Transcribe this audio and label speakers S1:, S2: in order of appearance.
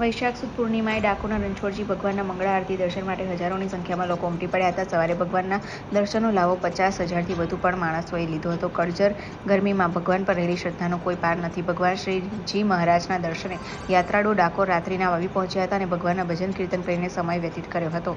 S1: વૈશાખ સુદ પૂર્ણિમાએ ડાકોરના રણછોડજી ભગવાનના મંગળા આરતી દર્શન માટે હજારોની સંખ્યામાં લોકો ઉમટી પડ્યા હતા. સવારે ભગવાનના દર્શનનો લાવો પચાસ હજારથી વધુ પણ માણસોએ લીધો હતો. કડજર ગરમીમાં ભગવાન પર રહેલી શ્રદ્ધાનો કોઈ પાર નથી. ભગવાન શ્રીજી મહારાજના દર્શને યાત્રાળુ ડાકોર રાત્રિના આવી પહોંચ્યા હતા અને ભગવાનના ભજન કીર્તન કરીને સમય વ્યતીત કર્યો હતો.